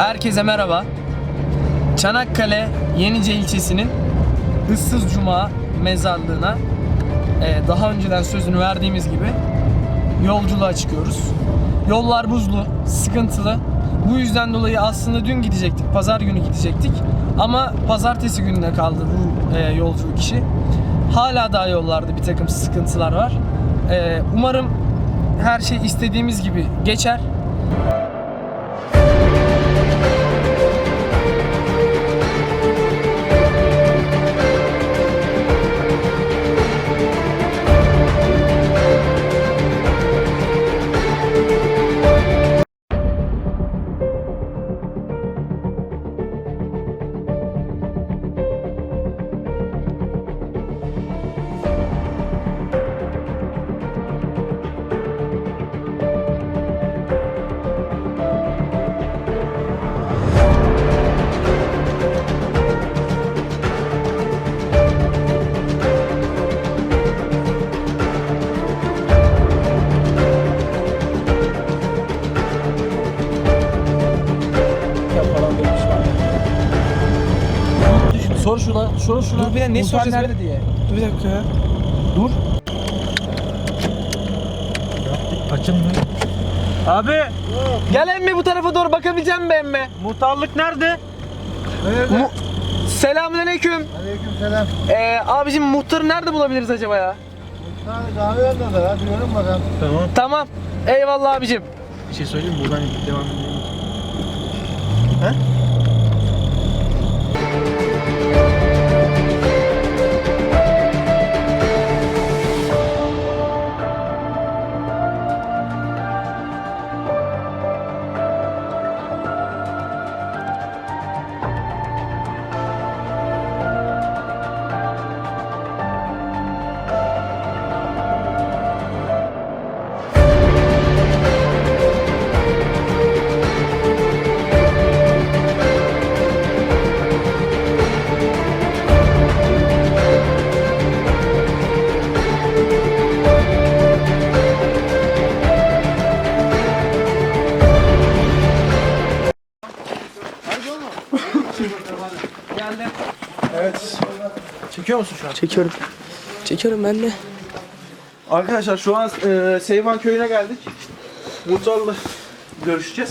Herkese merhaba. Çanakkale Yenice ilçesinin Issız Cuma mezarlığına e, daha önceden sözünü verdiğimiz gibi yolculuğa çıkıyoruz. Yollar buzlu, sıkıntılı. Bu yüzden dolayı aslında dün gidecektik, pazar günü gidecektik. Ama pazartesi gününe kaldı bu e, yolculuk işi. Hala daha yollarda bir takım sıkıntılar var. E, umarım her şey istediğimiz gibi geçer. Şuna, sor şuna. Dur bir de ne soracağız nerede diye. Dur bir dakika ya. Dur. Açın mı? Abi Gel emmi bu tarafa doğru bakabileceğim mi emmi? muhtarlık nerede? Mu Selamünaleyküm. Aleyküm selam. Ee, abicim muhtarı nerede bulabiliriz acaba ya? Abi kahve yanında da hadi yorum bakalım. Tamam. Tamam. Eyvallah abicim. Bir şey söyleyeyim mi? Buradan devam edelim. Musun şu an? Çekiyorum. Çekiyorum ben de. Arkadaşlar şu an e, Seyvan köyüne geldik. Muhtarla görüşeceğiz.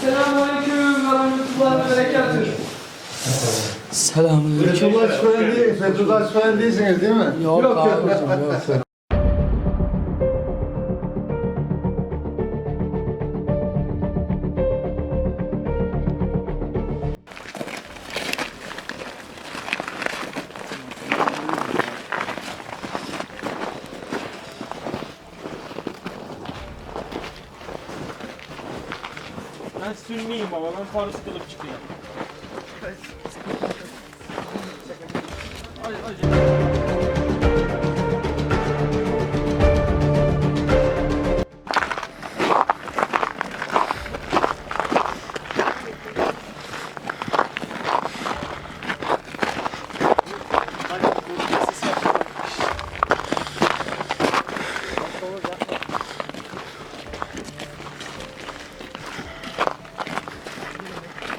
Selamünaleyküm ve rahmetullahi ve berekatuhu. Selamünaleyküm. Fethullah değil, Fethullah Şüphen değilsiniz değil mi? Yok, abicim yok. Ben sünniyim baba. Ben Paris kılıp çıkayım.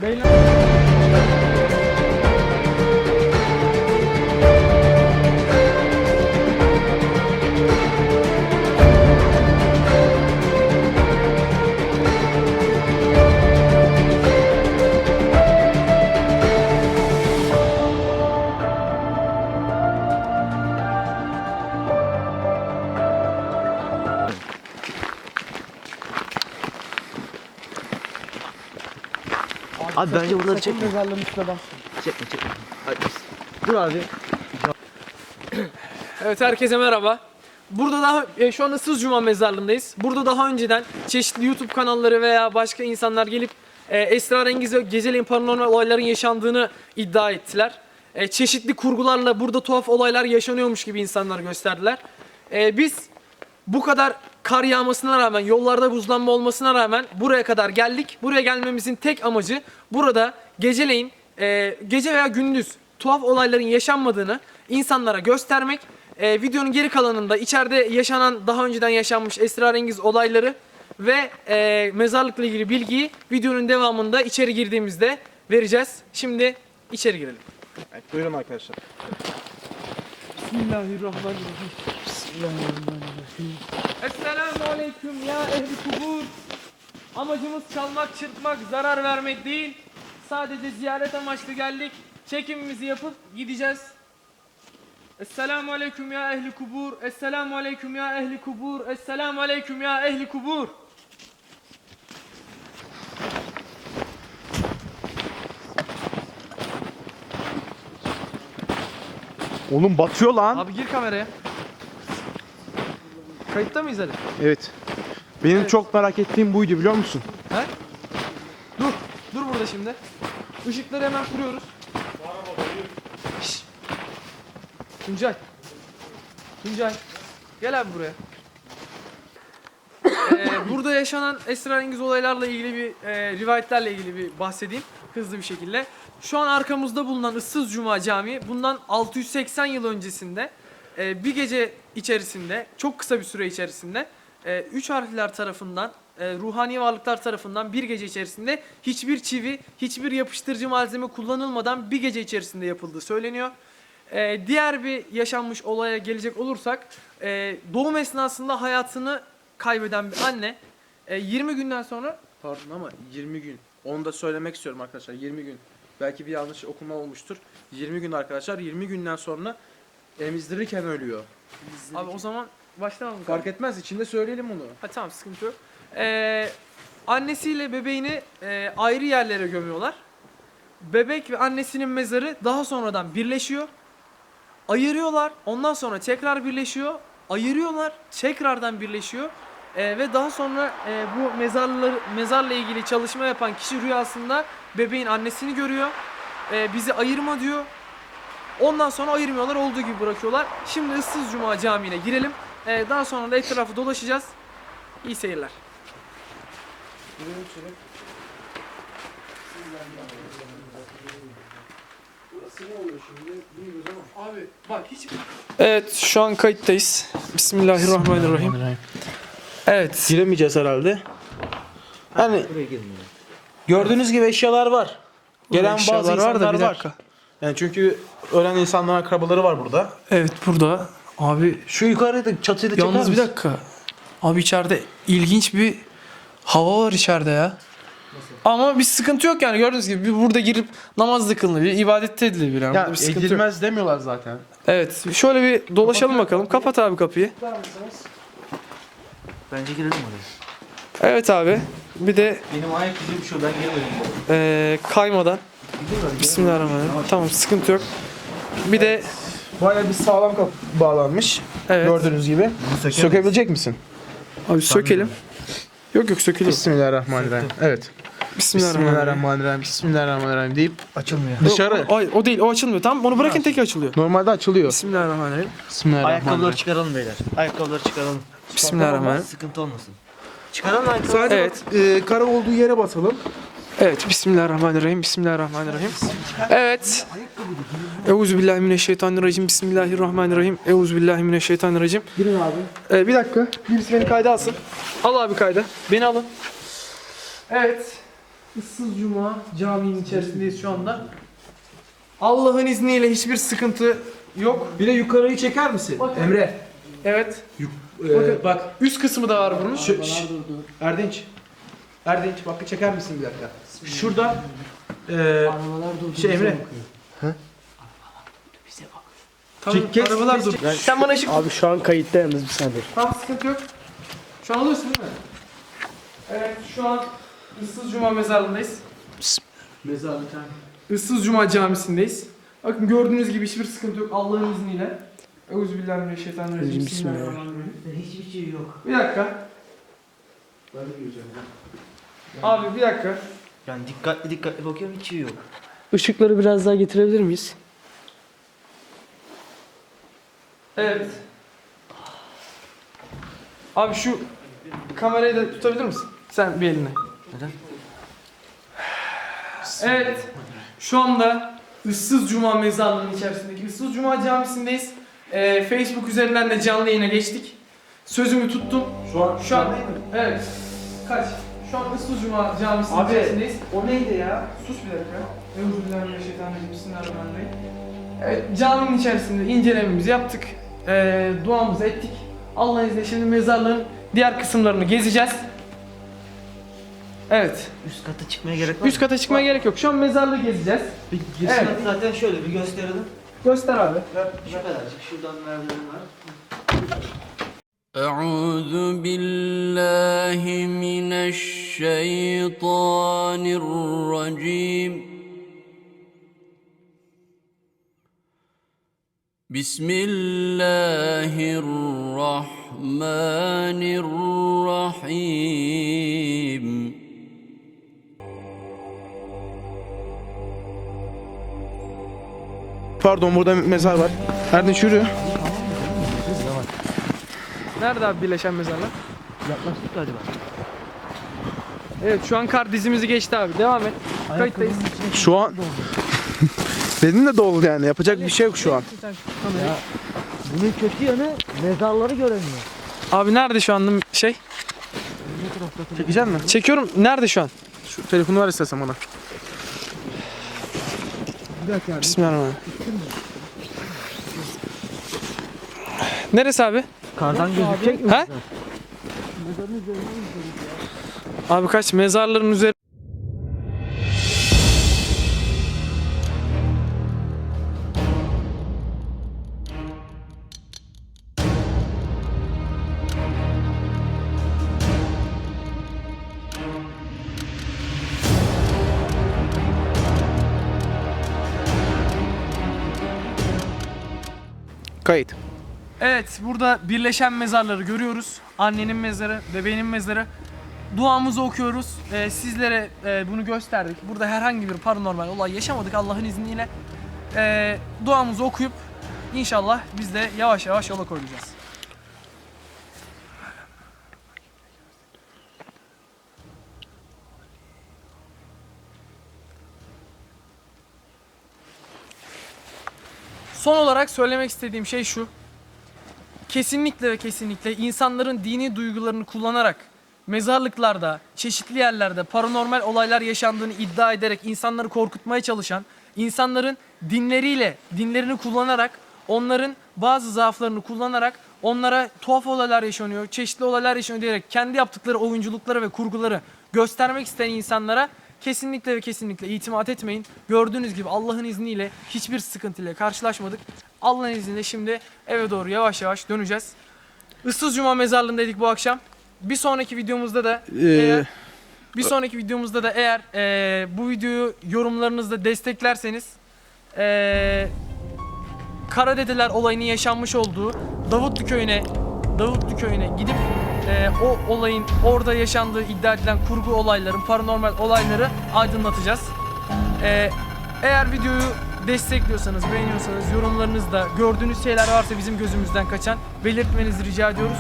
Dahil Abi bence burada çekme. Mezarlığın üstüne bak. Çekme çekme. Hadi. Dur abi. Evet herkese merhaba. Burada daha e, şu an Issız Cuma mezarlığındayız. Burada daha önceden çeşitli YouTube kanalları veya başka insanlar gelip e, esrarengiz ve geceleyin paranormal olayların yaşandığını iddia ettiler. E, çeşitli kurgularla burada tuhaf olaylar yaşanıyormuş gibi insanlar gösterdiler. E, biz bu kadar kar yağmasına rağmen, yollarda buzlanma olmasına rağmen buraya kadar geldik. Buraya gelmemizin tek amacı burada geceleyin, e, gece veya gündüz tuhaf olayların yaşanmadığını insanlara göstermek e, videonun geri kalanında içeride yaşanan daha önceden yaşanmış esrarengiz olayları ve e, mezarlıkla ilgili bilgiyi videonun devamında içeri girdiğimizde vereceğiz. Şimdi içeri girelim. Evet, buyurun arkadaşlar. Bismillahirrahmanirrahim. Bismillahirrahmanirrahim. Esselamu aleyküm ya ehli kubur. Amacımız çalmak, çırpmak, zarar vermek değil. Sadece ziyaret amaçlı geldik. Çekimimizi yapıp gideceğiz. Esselamu aleyküm ya ehli kubur. Esselamu aleyküm ya ehli kubur. Esselamu aleyküm ya ehli kubur. Oğlum batıyor lan. Abi gir kameraya. Kayıtta mıyız Ali? Evet. Benim Evet. çok merak ettiğim buydu biliyor musun? He? Dur. Dur burada şimdi. Işıkları hemen kuruyoruz. Şşş. Tuncay. Tuncay. Gel abi buraya. Ee, burada yaşanan esrarengiz olaylarla ilgili bir e, rivayetlerle ilgili bir bahsedeyim hızlı bir şekilde. Şu an arkamızda bulunan Issız Cuma Camii bundan 680 yıl öncesinde e, bir gece içerisinde çok kısa bir süre içerisinde e, üç harfler tarafından e, ruhani varlıklar tarafından bir gece içerisinde hiçbir çivi, hiçbir yapıştırıcı malzeme kullanılmadan bir gece içerisinde yapıldığı söyleniyor. E, diğer bir yaşanmış olaya gelecek olursak e, doğum esnasında hayatını kaybeden bir anne e, 20 günden sonra Pardon ama 20 gün. Onu da söylemek istiyorum arkadaşlar. 20 gün. Belki bir yanlış okuma olmuştur. 20 gün arkadaşlar. 20 günden sonra emizdirirken ölüyor. abi o zaman başlayalım. mı? Fark etmez. içinde söyleyelim onu. Ha tamam sıkıntı yok. Ee, annesiyle bebeğini e, ayrı yerlere gömüyorlar. Bebek ve annesinin mezarı daha sonradan birleşiyor. Ayırıyorlar. Ondan sonra tekrar birleşiyor. Ayırıyorlar. Tekrardan birleşiyor. Ee, ve daha sonra e, bu mezarları mezarla ilgili çalışma yapan kişi rüyasında bebeğin annesini görüyor. Ee, bizi ayırma diyor. Ondan sonra ayırmıyorlar. Olduğu gibi bırakıyorlar. Şimdi Issız Cuma Camii'ne girelim. Ee, daha sonra da etrafı dolaşacağız. İyi seyirler. Abi bak hiç... Evet şu an kayıttayız. Bismillahirrahmanirrahim. Evet. Giremeyeceğiz herhalde. Hani gördüğünüz gibi eşyalar var. Gelen bazı Eşyalar insanlar da bir var. Yani çünkü ölen insanların akrabaları var burada. Evet burada. Abi Şu yukarıda çatıyı da çeker yalnız bir misin? dakika. Abi içeride ilginç bir hava var içeride ya. Ama bir sıkıntı yok yani gördüğünüz gibi bir burada girip namaz da kılınabilir, ibadet de edilebilir. Yani. Ya Burada bir sıkıntı yok. edilmez demiyorlar zaten. Evet şöyle bir dolaşalım bakalım. Kapat abi kapıyı. Bence girelim oraya. Evet abi. Bir de Benim ayak izim şu ben girmedim. eee, kaymadan. Bismillahirrahmanirrahim. Tamam sıkıntı yok. Bir de Bayağı bir sağlam kap bağlanmış. evet. Gördüğünüz gibi. Sökebilecek misin? Abi sökelim. Yok yok sökülür. Bismillahirrahmanirrahim. Evet. Bismillahirrahmanirrahim. Bismillahirrahmanirrahim. Bismillahirrahmanirrahim deyip Açılmıyor. dışarı. O, ay, o değil o açılmıyor. Tamam onu bırakın tek açılıyor. Normalde açılıyor. Bismillahirrahmanirrahim. Bismillahirrahmanirrahim. Ayakkabıları çıkaralım beyler. Ayakkabıları çıkaralım. Bismillahirrahmanirrahim. Sıkıntı olmasın. Çıkaralım ayakkabıları. Sadece Evet. e, kara olduğu yere basalım. Evet. Bismillahirrahmanirrahim. Bismillahirrahmanirrahim. Evet. Euzubillahimineşşeytanirracim. Bismillahirrahmanirrahim. Euzubillahimineşşeytanirracim. Girin abi. Ee, bir dakika. Birisi beni kayda alsın. Al abi kayda. Beni alın. Evet. Issız Cuma caminin içerisindeyiz şu anda. Allah'ın izniyle hiçbir sıkıntı yok. Bir de yukarıyı çeker misin? Bakın. Emre. Evet. e, bak Üst kısmı da var bunun. şu, şş, Erdinç. Erdinç bak çeker misin bir dakika? Şurada e, şey Emre. Tamam, Çek- kes- arabalar kes- dur. Sen bana ışık Abi şu an kayıtta yalnız bir saniye. Tamam sıkıntı yok. Şu an alıyorsun değil mi? Evet şu an Issız Cuma mezarlığındayız. Mezarlık Issız Cuma camisindeyiz. Bakın gördüğünüz gibi hiçbir sıkıntı yok Allah'ın izniyle. Euzubillahimineşşeytanirracim. Bismillahirrahmanirrahim. Hiçbir şey yok. Bir dakika. Abi bir dakika. Yani dikkatli dikkatli bakıyorum hiç şey yok. Işıkları biraz daha getirebilir miyiz? Evet. Abi şu kamerayı da tutabilir misin? Sen bir eline. Neden? Evet. Şu anda Issız Cuma mezarlığının içerisindeki Issız Cuma camisindeyiz. Ee, Facebook üzerinden de canlı yayına geçtik. Sözümü tuttum. Şu an Şu an evet. Kaç? Şu an Islı Cuma Camisi'nin Abi. içerisindeyiz. o neydi ya? Sus bir dakika. Euzubillahimineşşeytanirracim. Bismillahirrahmanirrahim. Evet, caminin içerisinde incelememizi yaptık. Ee, duamızı ettik. Allah'ın izniyle şimdi mezarlığın diğer kısımlarını gezeceğiz. Evet. Üst kata çıkmaya gerek var Üst kata çıkmaya gerek yok. Şu an mezarlığı gezeceğiz. Bir giriş Evet. zaten şöyle bir gösterelim. Göster abi. Şu kadarcık şuradan merdiven var. أعوذ بالله من الشيطان الرجيم بسم الله الرحمن الرحيم Pardon burada mezar var. Erdinç yürü. Nerede abi birleşen mezarlar? Yaklaştık galiba. Evet şu an kar dizimizi geçti abi. Devam et. Kayıttayız. Şu an Dedin de dolu yani yapacak bir şey yok şu an. Bunun kötü yanı mezarları göremiyor. Abi nerede şu anda şey? Çekecek misin? Çekiyorum. Nerede şu an? Şu telefonu ver istersen bana. Bismillahirrahmanirrahim. Neresi abi? Kardan gözükecek mi? He? Abi kaç mezarların üzeri Kayıt. Evet burada birleşen mezarları görüyoruz. Annenin mezarı, bebeğinin mezarı. Duamızı okuyoruz. Ee, sizlere e, bunu gösterdik. Burada herhangi bir paranormal olay yaşamadık Allah'ın izniyle. Ee, duamızı okuyup inşallah biz de yavaş yavaş yola koyulacağız. Son olarak söylemek istediğim şey şu. Kesinlikle ve kesinlikle insanların dini duygularını kullanarak mezarlıklarda, çeşitli yerlerde paranormal olaylar yaşandığını iddia ederek insanları korkutmaya çalışan, insanların dinleriyle, dinlerini kullanarak, onların bazı zaaflarını kullanarak onlara tuhaf olaylar yaşanıyor, çeşitli olaylar yaşanıyor diyerek kendi yaptıkları oyunculukları ve kurguları göstermek isteyen insanlara kesinlikle ve kesinlikle itimat etmeyin. Gördüğünüz gibi Allah'ın izniyle hiçbir sıkıntıyla karşılaşmadık. Allah'ın izniyle şimdi eve doğru yavaş yavaş döneceğiz. Issız Cuma mezarlığındaydık bu akşam. Bir sonraki videomuzda da eğer, bir sonraki videomuzda da eğer eee, bu videoyu yorumlarınızla desteklerseniz eee Karadedeler olayının yaşanmış olduğu Davutlu köyüne Davutlu köyüne gidip eee, o olayın orada yaşandığı iddia edilen kurgu olayların, paranormal olayları aydınlatacağız. Eee, eğer videoyu destekliyorsanız, beğeniyorsanız yorumlarınızda gördüğünüz şeyler varsa bizim gözümüzden kaçan belirtmenizi rica ediyoruz.